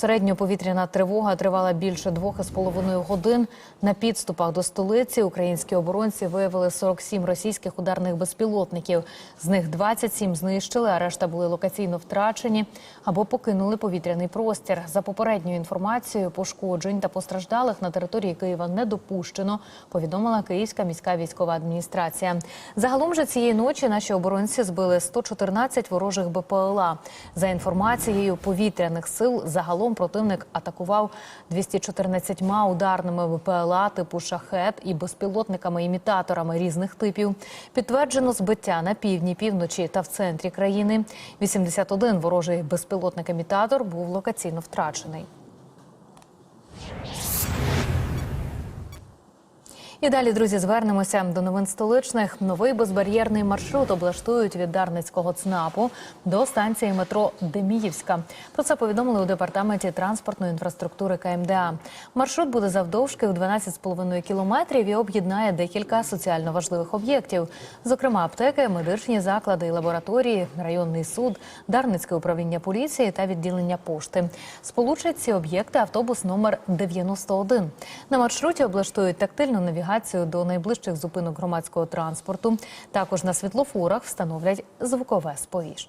Середньоповітряна тривога тривала більше двох із половиною годин. На підступах до столиці українські оборонці виявили 47 російських ударних безпілотників. З них 27 знищили, а решта були локаційно втрачені або покинули повітряний простір. За попередньою інформацією, пошкоджень та постраждалих на території Києва не допущено. Повідомила Київська міська військова адміністрація. Загалом же цієї ночі наші оборонці збили 114 ворожих БПЛА. За інформацією повітряних сил, загалом противник атакував 214 ударними ВПЛА типу шахет і безпілотниками-імітаторами різних типів. Підтверджено збиття на півдні, півночі та в центрі країни. 81 ворожий безпілотник-імітатор був локаційно втрачений. І далі, друзі, звернемося до новин столичних. Новий безбар'єрний маршрут облаштують від Дарницького ЦНАПу до станції метро Деміївська. Про це повідомили у департаменті транспортної інфраструктури КМДА. Маршрут буде завдовжки в 12,5 кілометрів і об'єднає декілька соціально важливих об'єктів, зокрема аптеки, медичні заклади і лабораторії, районний суд, Дарницьке управління поліції та відділення пошти. Сполучать ці об'єкти автобус номер 91. На маршруті облаштують тактильну навігацію до найближчих зупинок громадського транспорту. Також на світлофорах встановлять звукове сповіщення.